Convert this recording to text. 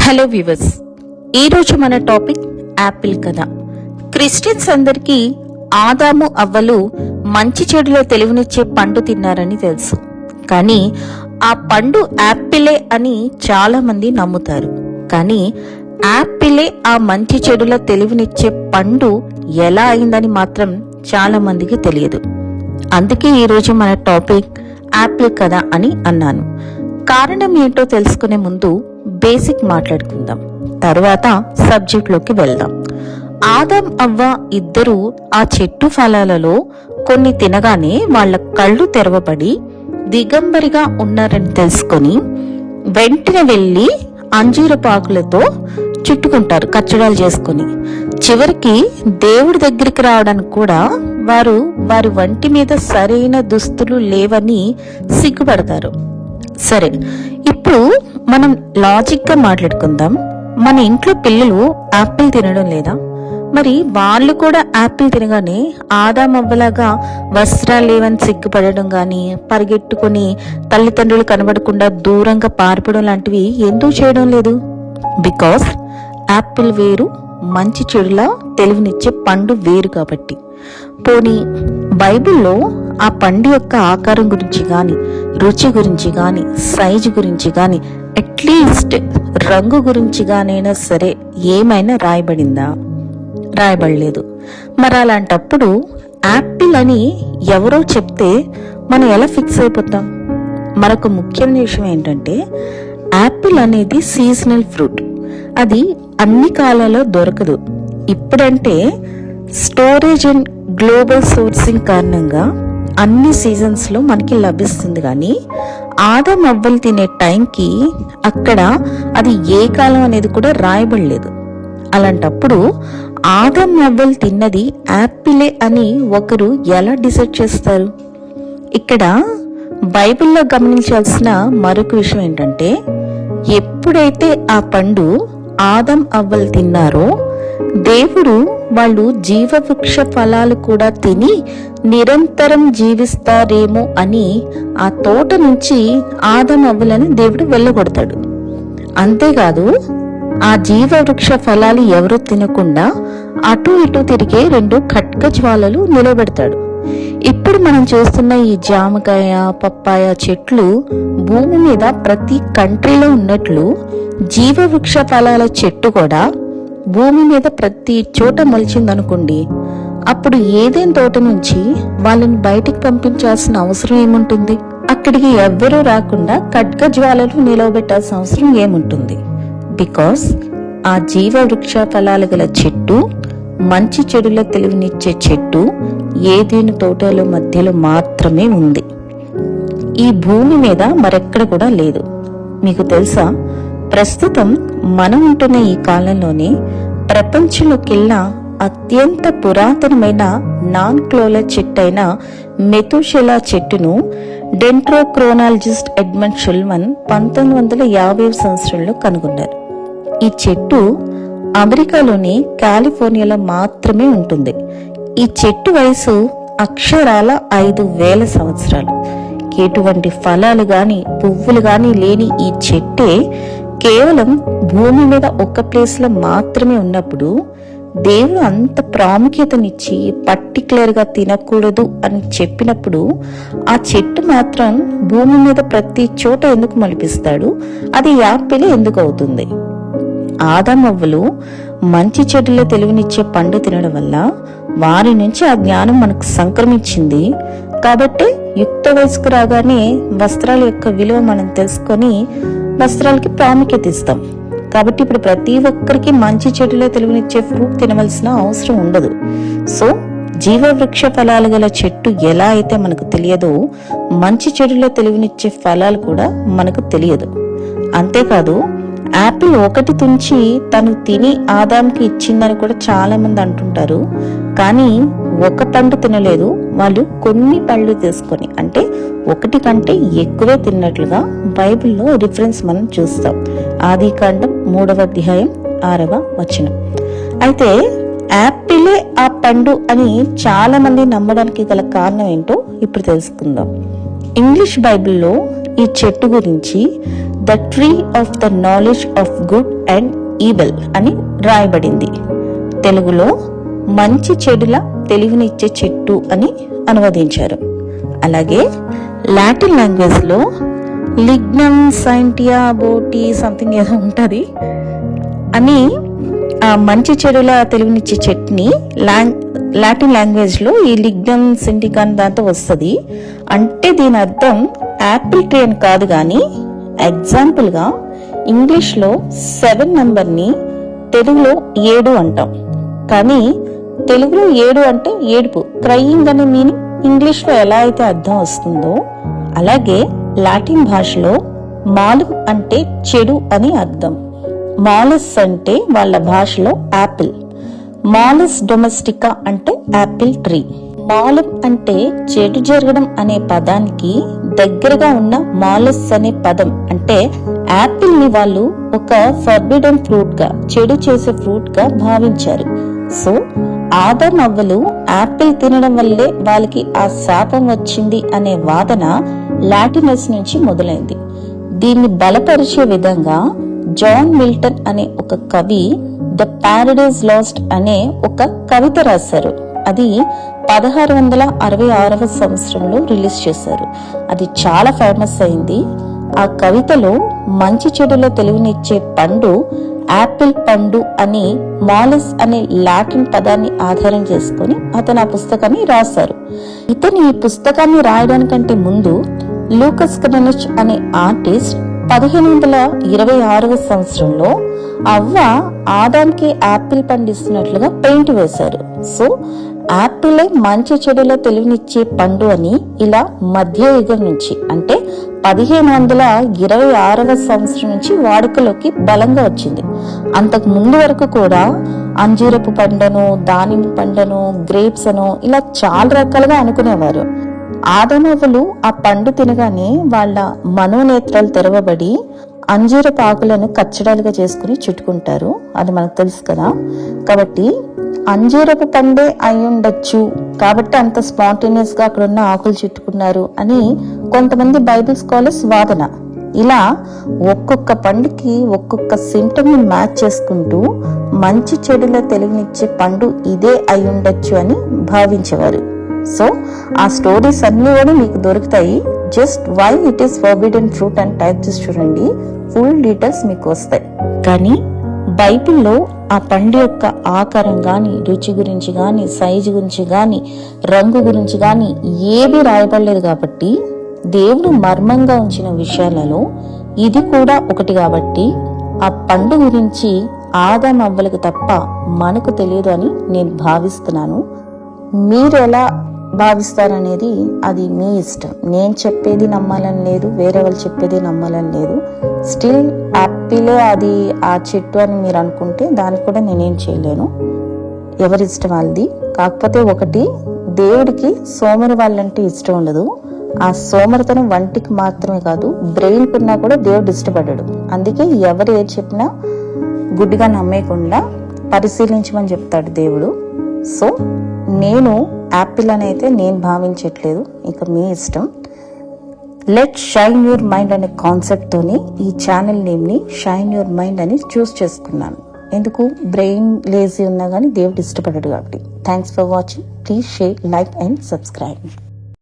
Hello viewers ఈరోజు మన topic Apple కథ. క్రిస్టియన్స్ అందరికీ ఆదాము అవ్వలు మంచి చెడులో తెలివినిచ్చే పండు తిన్నారని తెలుసు. కానీ ఆ పండు యాపిలే అని చాలా మంది నమ్ముతారు. కానీ యాపిలే ఆ మంచి చెడుల తెలివినిచ్చే పండు ఎలా అయిందని మాత్రం చాలా మందికి తెలియదు. అందుకే ఈరోజు మన టాపిక్ యాపిల్ కథ అని అన్నాను. కారణం ఏంటో తెలుసుకునే ముందు బేసిక్ మాట్లాడుకుందాం. తర్వాత సబ్జెక్ట్లోకి వెళ్దాం. ఆదం అవ్వ ఇద్దరు ఆ చెట్టు ఫలాలలో కొన్ని తినగానే వాళ్ళ కళ్ళు తెరవబడి దిగంబరిగా ఉన్నారని తెలుసుకొని వెంటనే వెళ్ళి అంజీరపాకులతో చుట్టుకుంటారు కచ్చడాలు చేసుకుని. చివరికి దేవుడి దగ్గరికి రావడానికి కూడా వారు వారి వంటి మీద సరైన దుస్తులు లేవని సిగ్గుపడతారు. సరే ఇప్పుడు మనం లాజిక్గా మాట్లాడుకుందాం. మన ఇంట్లో పిల్లలు యాపిల్ తినడం లేదా? మరి వాళ్ళు కూడా యాపిల్ తినగానే ఆదామవ్వలాగా వస్త్రాలు లేవని సిగ్గుపడడం కానీ పరిగెట్టుకుని తల్లిదండ్రులు కనబడకుండా దూరంగా పారిపోవడం లాంటివి ఎందుకు చేయడం లేదు? బికాస్ యాపిల్ వేరు మంచి చెడులా తెలివినిచ్చే పండు వేరు కాబట్టి. పోనీ బైబిల్లో ఆ పండు యొక్క ఆకారం గురించి కానీ రుచి గురించి కానీ సైజు గురించి కానీ అట్లీస్ట్ రంగు గురించిగానైనా సరే ఏమైనా రాయబడిందా? రాయబడలేదు. మరి అలాంటప్పుడు యాపిల్ అని ఎవరో చెప్తే మనం ఎలా ఫిక్స్ అయిపోతాం? మరొక ముఖ్యమైన విషయం ఏంటంటే యాపిల్ అనేది సీజనల్ ఫ్రూట్. అది అన్ని కాలాల్లో దొరకదు. ఇప్పుడంటే స్టోరేజ్ అండ్ గ్లోబల్ సోర్సింగ్ కారణంగా అన్ని సీజన్స్లో మనకి లభిస్తుంది కానీ ఆదం అవ్వలు తినే టైంకి అక్కడ అది ఏ కాలం అనేది కూడా రాయబడలేదు. అలాంటప్పుడు ఆదం అవ్వలు తిన్నది యాపిలే అని ఒకరు ఎలా డిసైడ్ చేస్తారు? ఇక్కడ బైబిల్లో గమనించాల్సిన మరొక విషయం ఏంటంటే ఎప్పుడైతే ఆ పండు ఆదం అవ్వలు తిన్నారో దేవుడు వాళ్ళు జీవవృక్ష ఫలాలు కూడా తిని నిరంతరం జీవిస్తారేమో అని ఆ తోట నుంచి ఆదం దేవుడు వెళ్ళగొడతాడు. అంతేకాదు ఆ జీవవృక్ష ఫలాలు ఎవరు తినకుండా అటు ఇటు తిరిగే రెండు ఖడ్గ జ్వాలలు నిలబెడతాడు. ఇప్పుడు మనం చూస్తున్న ఈ జామకాయ పప్పాయ చెట్లు భూమి మీద ప్రతి కంట్రీలో ఉన్నట్లు జీవవృక్ష ఫలాల చెట్టు కూడా భూమి మీద ప్రతి చోట మొలిచిందనుకోండి అప్పుడు ఏదేం తోట నుంచి వాళ్ళని బయటికి పంపించాల్సిన అవసరం ఏముంటుంది? అక్కడికి ఎవ్వరూ రాకుండా కట్క జ్వాలలు నిలవబెట్టాల్సిన అవసరం ఏముంటుంది? బికాస్ ఆ జీవ వృక్ష ఫలాలు గల చెట్టు మంచి చెడుల తెలివినిచ్చే చెట్టు ఏదేను తోటల మధ్యలో మాత్రమే ఉంది. ఈ భూమి మీద మరెక్కడ కూడా లేదు. మీకు తెలుసా? ప్రస్తుతం మనం ఉంటున్న ఈ కాలంలోనే ప్రపంచంలోకెల్లా అత్యంత పురాతనమైన నాన్ క్లోల చెట్టు అయిన మెతుషెలా చెట్టును డెంట్రోక్రోనాలజిస్ట్ ఎడ్మండ్ షుల్మన్ పంతొమ్మిది వందల యాభై సంవత్సరంలో కనుగొన్నారు. ఈ చెట్టు అమెరికాలోని కాలిఫోర్నియాలో మాత్రమే ఉంటుంది. ఈ చెట్టు వయసు అక్షరాల ఐదు వేల సంవత్సరాలు. ఎటువంటి ఫలాలు గాని పువ్వులు గాని లేని ఈ చెట్టే కేవలం భూమి మీద ఒక్క ప్లేస్లో మాత్రమే ఉన్నప్పుడు దేవుడు అంత ప్రాముఖ్యతనిచ్చి పర్టికులర్గా తినకూడదు అని చెప్పినప్పుడు ఆ చెట్టు మాత్రం భూమి మీద ప్రతి చోట ఎందుకు మలిపిస్తాడు? అది యాపిల్ ఎందుకు అవుతుంది? ఆదామవ్వలు మంచి చెడుల తెలివినిచ్చే పండు తినడం వల్ల వారి నుంచి ఆ జ్ఞానం మనకు సంక్రమించింది. కాబట్టి యుక్త వయసుకు రాగానే వస్త్రాల యొక్క విలువ మనం తెలుసుకొని వస్త్రాలకి ప్రాముఖ్యత ఇస్తాం. కాబట్టి ఇప్పుడు ప్రతి ఒక్కరికి మంచి చెడులో తెలివినిచ్చే ఫ్రూట్ తినవలసిన అవసరం ఉండదు. సో జీవవృక్ష ఫలాలు గల చెట్టు ఎలా అయితే మనకు తెలియదో మంచి చెడులో తెలివినిచ్చే ఫలాలు కూడా మనకు తెలియదు. అంతేకాదు యాపిల్ ఒకటి తుంచి తను తిని ఆదాంకి ఇచ్చిందని కూడా చాలా మంది అంటుంటారు. కానీ ఒక పండు తినలేదు. వాళ్ళు కొన్ని పళ్ళు తీసుకొని అంటే ఒకటి కంటే ఎక్కువే తిన్నట్లుగా బైబిల్లో రిఫరెన్స్ మనం చూస్తాం. ఆది కాండం మూడవ అధ్యాయం ఆరవ వచనం. అయితే యాపిలే ఆ పండు అని చాలా మంది నమ్మడానికి గల కారణం ఏంటో ఇప్పుడు తెలుసుకుందాం. ఇంగ్లీష్ బైబిల్లో ఈ చెట్టు గురించి the tree of the knowledge of good and evil అని రాయబడింది. తెలుగులో మంచి చెడుల తెలివినిచ్చే చెట్టు అని అనువదించారు. అలాగే లాటిన్ లాంగ్వేజ్లో లిగ్నమ్ సైంటియా బోటి సంథింగ్ ఏదో ఉంటుంది అని ఆ మంచి చెడుల తెలివినిచ్చే చెట్ని లాంగ్ లాటిన్ లాంగ్వేజ్లో ఈ లిగ్నమ్ సిండికాన్ దాంతో వస్తుంది. అంటే దీని అర్థం యాపిల్ ట్రీ అని కాదు కానీ ఎగ్జాంపుల్గా ఇంగ్లీష్లో సెవెన్ నెంబర్ని తెలుగులో ఏడు అంటాం. కానీ తెలుగులో ఏడు అంటే ఏడుపు. క్రయింగ్ అనే మీనింగ్ ఇంగ్లీష్లో ఎలా అయితే అర్థం వస్తుందో అలాగే లాటిన్ భాషలో మాలు అంటే చెడు అని అర్థం. మాలస్ అంటే వాళ్ళ భాషలో యాపిల్ మాలస్ డొమెస్టికా అంటే యాపిల్ ట్రీ. మాలం అంటే చెడు జరగడం అనే పదానికి దగ్గరగా ఉన్న మాలస్ అనే పదం. అంటే యాపిల్ని వాళ్ళు ఒక ఫర్బిడన్ ఫ్రూట్గా చెడు చేసే ఫ్రూట్గా భావించారు. సో ఆదర్ అవ్వలు యాపిల్ తినడం వల్లే వాళ్ళకి ఆ శాపం వచ్చింది అనే వాదన లాటినస్ నుంచి మొదలైంది. దీన్ని బలపరిచే విధంగా జాన్ మిల్టన్ అనే ఒక కవి ద ప్యారడైజ్ లాస్ట్ అనే ఒక కవిత రాశారు. అది పదహారు వందల అరవై ఆరవ సంవత్సరంలో రిలీజ్ చేశారు. అది చాలా ఫేమస్ అయింది. ఆ కవితలో మంచి చెడులో తెలివినిచ్చే పండు యాపిల్ పండు అని మాలిస్ అనే లాటిన్ పదాన్ని ఆధారం చేసుకుని అతను ఆ పుస్తకాన్ని రాశారు. ఇతను ఈ పుస్తకాన్ని రాయడానికంటే ముందు లూకస్ కననిచ్ అనే ఆర్టిస్ట్ పదిహేను వందల ఇరవై ఆరవ సంవత్సరంలో అవ్వ ఆదాంకి యాపిల్ పండిస్తున్నట్లుగా పెయింట్ వేశారు. సో యాపిలే మంచి చెడులో తెలివినిచ్చే పండు అని ఇలా మధ్యయుగం నుంచి అంటే పదిహేను వందల ఇరవై ఆరవ సంవత్సరం నుంచి వాడుకలోకి బలంగా వచ్చింది. అంతకు ముందు వరకు కూడా అంజీరపు పండను దానిమ్మ పండను గ్రేప్స్ అను ఇలా చాలా రకాలుగా అనుకునేవారు. ఆదమవులు ఆ పండు తినగానే వాళ్ళ మనోనేత్రాలు తెరవబడి అంజూరపు ఆకులను కచ్చడాలుగా చేసుకుని చుట్టుకుంటారు. అది మనకు తెలుసు కదా. కాబట్టి అంజూరపు పండే అయ్యుండొచ్చు. కాబట్టి అంత స్పాంటేనియస్గా అక్కడ ఉన్న ఆకులు చుట్టుకున్నారు అని కొంతమంది బైబిల్ స్కాలర్స్ వాదన. ఇలా ఒక్కొక్క పండుకి ఒక్కొక్క సిమ్టమ్ని మ్యాచ్ చేసుకుంటూ మంచి చెడుల తెలివినిచ్చే పండు ఇదే అయి ఉండొచ్చు అని భావించేవారు. సో ఆ స్టోరీస్ అన్నీ కూడా మీకు దొరుకుతాయి. Just why it is forbidden fruit అని టైప్ చేసి చూడండి. ఫుల్ డీటెయిల్స్ మీకు వస్తాయి. కానీ బైబిల్లో ఆ పండు యొక్క ఆకారం కానీ రుచి గురించి కానీ సైజు గురించి కానీ రంగు గురించి కానీ ఏది రాయబడలేదు కాబట్టి దేవుడు మర్మంగా ఉంచిన విషయాలలో ఇది కూడా ఒకటి కాబట్టి ఆ పండు గురించి ఆదాం అవ్వలకు తప్ప మనకు తెలియదు అని నేను భావిస్తున్నాను. మీరు ఎలా భావిస్తారనేది అది మీ ఇష్టం. నేను చెప్పేది నమ్మాలని లేదు వేరే వాళ్ళు చెప్పేది నమ్మాలని లేదు. స్టిల్ యాపిలే అది ఆ చెట్టు అని మీరు అనుకుంటే దానికి కూడా నేనేం చేయలేను. ఎవరి ఇష్టం వాళ్ళది. కాకపోతే ఒకటి దేవుడికి సోమరి వాళ్ళంటే ఇష్టం ఉండదు. ఆ సోమరితనం వంటికి మాత్రమే కాదు బ్రెయిన్ కున్నా కూడా దేవుడు ఇష్టపడ్డాడు. అందుకే ఎవరు ఏది చెప్పినా గుడ్డిగా నమ్మేయకుండా పరిశీలించమని చెప్తాడు దేవుడు. సో నేను యాపిల్ అని అయితే నేను భావించట్లేదు. ఇక మీ ఇష్టం. లెట్ షైన్ యువర్ మైండ్ అనే కాన్సెప్ట్తోని ఈ ఛానల్ నేమ్ని షైన్ యువర్ మైండ్ అని చూస్ చేసుకున్నాను. ఎందుకు? బ్రెయిన్ లేజీ ఉన్నా కానీ దేవుడు ఇష్టపడడు కాబట్టి. Thanks for watching. Please share like and subscribe.